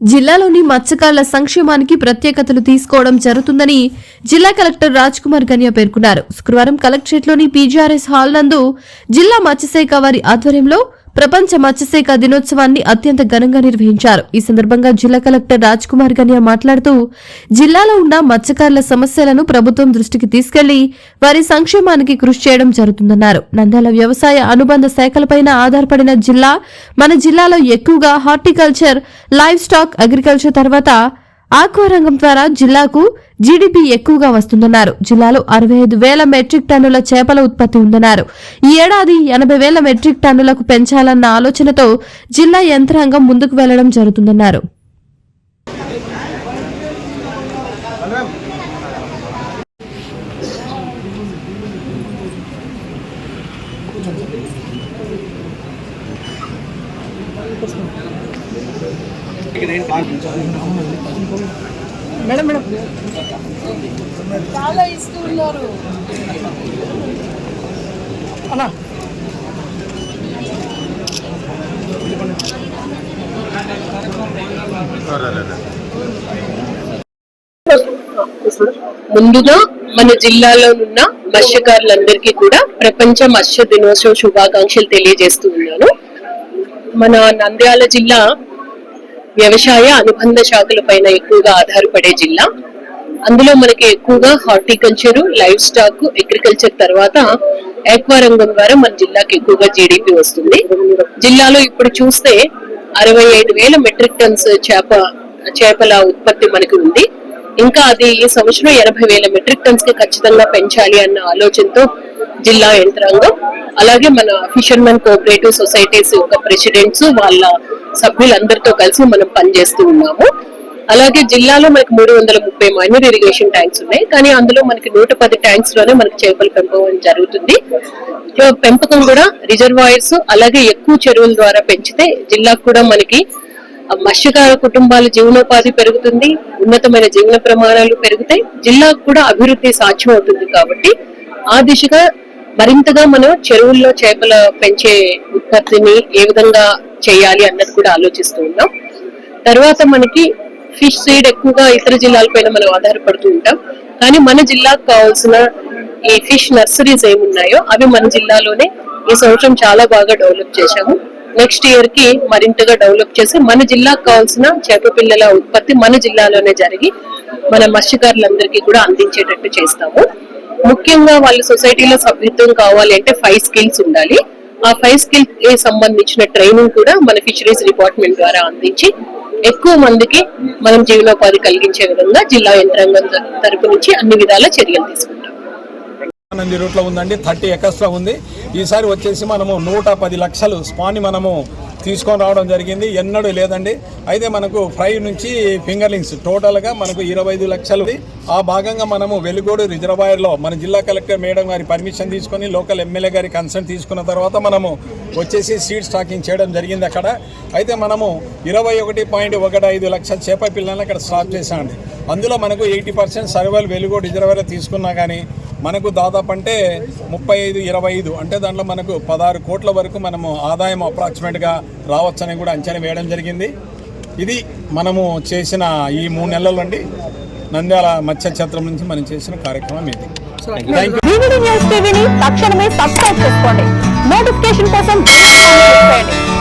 జిల్లాలోని మత్స్యకారుల సంక్షేమానికి ప్రత్యేకతలు తీసుకోవడం జరుగుతుందని జిల్లా కలెక్టర్ రాజ్ కుమార్ గనియా పేర్కొన్నారు. శుక్రవారం కలెక్టరేట్లోని పీజీఆర్ఎస్ హాల్ నందు జిల్లా మత్స్యశాఖ వారి ఆధ్వర్యంలో ప్రపంచ మత్స్యశాఖ దినోత్సవాన్ని అత్యంత ఘనంగా నిర్వహించారు. ఈ సందర్భంగా జిల్లా కలెక్టర్ రాజ్ కుమార్ గనియా మాట్లాడుతూ జిల్లాలో ఉన్న మత్స్యకారుల సమస్యలను ప్రభుత్వం దృష్టికి తీసుకెళ్ళి వారి సంక్షేమానికి కృషి చేయడం జరుగుతుందన్నారు. నంద్యాల వ్యవసాయ అనుబంధ శాఖలపైన ఆధారపడిన జిల్లా మన జిల్లాలో ఎక్కువగా హార్టికల్చర్ లైవ్ స్టాక్ అగ్రికల్చర్ తర్వాత ఆక్వారంగం ద్వారా జిల్లాకు జీడీపీ ఎక్కువగా వస్తుందన్నారు. జిల్లాలో అరవై ఐదు వేల మెట్రిక్ టన్నుల చేపల ఉత్పత్తి ఉందన్నారు. ఈ ఏడాది ఎనభై వేల మెట్రిక్ టన్నులకు పెంచాలన్న ఆలోచనతో జిల్లా యంత్రాంగం ముందుకు వెళ్ళడం జరుగుతుందన్నారు. Madam madam. చాలా ఇస్తూ ఉన్నారు. అన్నా. ముందుగా మన జిల్లాలో ఉన్న మత్స్యకారులందరికీ కూడా ప్రపంచ మత్స్య దినోత్సవ శుభాకాంక్షలు తెలియజేస్తూ ఉన్నాను. మన నంద్యాల జిల్లా వ్యవసాయ అనుబంధ శాఖల పైన ఎక్కువగా ఆధారపడే జిల్లా. అందులో మనకి ఎక్కువగా హార్టికల్చర్ లైవ్ స్టాక్ అగ్రికల్చర్ తర్వాత ఆక్వా రంగం ద్వారా మన జిల్లాకి ఎక్కువగా జీడిపి వస్తుంది. జిల్లాలో ఇప్పుడు చూస్తే అరవై ఐదు వేల మెట్రిక్ టన్స్ చేప చేపల ఉత్పత్తి మనకి ఉంది. ఇంకా అది ఈ సంవత్సరం ఎనభై వేల మెట్రిక్ టన్స్కి ఖచ్చితంగా పెంచాలి అన్న ఆలోచనతో జిల్లా యంత్రాంగం అలాగే మన ఫిషర్మెన్ కోఆపరేటివ్ సొసైటీస్ యొక్క ప్రెసిడెంట్స్ వాళ్ళ సభ్యులందరితో కలిసి మనం పనిచేస్తూ ఉన్నాము. అలాగే జిల్లాలో మనకి మూడు వందల ముప్పై మైనర్ ఇరిగేషన్ ట్యాంక్స్ ఉన్నాయి. కానీ అందులో మనకి నూట పది ట్యాంక్స్లోనే మనకి చేపల పెంపకం జరుగుతుంది. సో పెంపకం కూడా రిజర్వాయర్స్ అలాగే ఎక్కువ చెరువుల ద్వారా పెంచితే జిల్లాకు కూడా మనకి మత్స్యకార కుటుంబాల జీవనోపాధి పెరుగుతుంది. ఉన్నతమైన జీవన ప్రమాణాలు పెరుగుతాయి. జిల్లాకు కూడా అభివృద్ధి సాధ్యం అవుతుంది కాబట్టి ఆ దిశగా మరింతగా మనం చెరువుల్లో చేపల పెంచే ఉత్పత్తిని ఏ విధంగా చేయాలి అన్నది కూడా ఆలోచిస్తూ ఉన్నాం. తర్వాత మనకి ఫిష్ సీడ్ ఎక్కువగా ఇతర జిల్లాలపైన మనం ఆధారపడుతూ ఉంటాం. కానీ మన జిల్లాకు కావాల్సిన ఈ ఫిష్ నర్సరీస్ ఏమున్నాయో అవి మన జిల్లాలోనే ఈ సంవత్సరం చాలా బాగా డెవలప్ చేశాము. నెక్స్ట్ ఇయర్కి మరింతగా డెవలప్ చేసి మన జిల్లాకు కావాల్సిన చేప పిల్లల ఉత్పత్తి మన జిల్లాలోనే జరిగి మన మత్స్యకారులందరికీ కూడా అందించేటట్టు చేస్తాము. ముఖ్యంగా వాళ్ళ సొసైటీలో సభ్యత్వం కావాలి అంటే ఫైవ్ స్కిల్స్ ఉండాలి. ఆ ఫైవ్ స్కిల్కి సంబంధించిన ట్రైనింగ్ కూడా మన ఫిషరీస్ డిపార్ట్మెంట్ ద్వారా అందించి ఎక్కువ మందికి మనం జీవనోపాధి కలిగించే విధంగా జిల్లా యంత్రాంగం తరపు నుంచి అన్ని విధాల చర్యలు తీసుకుంటాం. నంది రూట్లో ఉందండి థర్టీ ఎకర్స్లో ఉంది. ఈసారి వచ్చేసి మనము నూట పది లక్షలు స్పాని మనము తీసుకొని రావడం జరిగింది. ఎన్నడూ లేదండి. అయితే మనకు ఫ్రై నుంచి ఫింగర్లింగ్స్ టోటల్గా మనకు ఇరవై ఐదు లక్షలు. ఆ భాగంగా మనము వెలుగోడు రిజర్వాయర్లో మన జిల్లా కలెక్టర్ మేడం గారి పర్మిషన్ తీసుకొని లోకల్ ఎమ్మెల్యే గారి కన్సర్న్ తీసుకున్న తర్వాత మనము వచ్చేసి సీడ్ స్టాకింగ్ చేయడం జరిగింది అక్కడ. అయితే మనము ఇరవై ఒకటి పాయింట్ ఒకటి ఐదు లక్షల చేప పిల్లల్ని అక్కడ స్టాప్ చేశామండి. అందులో మనకు ఎయిటీ పర్సెంట్ సర్వేలు వెలుగోడు రిజర్వాయర్ తీసుకున్నా కానీ మనకు దాదాపు అంటే ముప్పై ఐదు ఇరవై ఐదు అంటే దాంట్లో మనకు పదహారు కోట్ల వరకు మనము ఆదాయం అప్రాక్సిమేట్గా రావచ్చని కూడా అంచనా వేయడం జరిగింది. ఇది మనము చేసిన ఈ మూడు నెలలు అండి నంద్యాల మత్స్య క్షేత్రం నుంచి మనం చేసిన కార్యక్రమం ఇది. థ్యాంక్ యూ డివిడి న్యూస్ టీవీని తక్షణమే సబ్స్క్రైబ్ చేసుకోండి. నోటిఫికేషన్ కోసం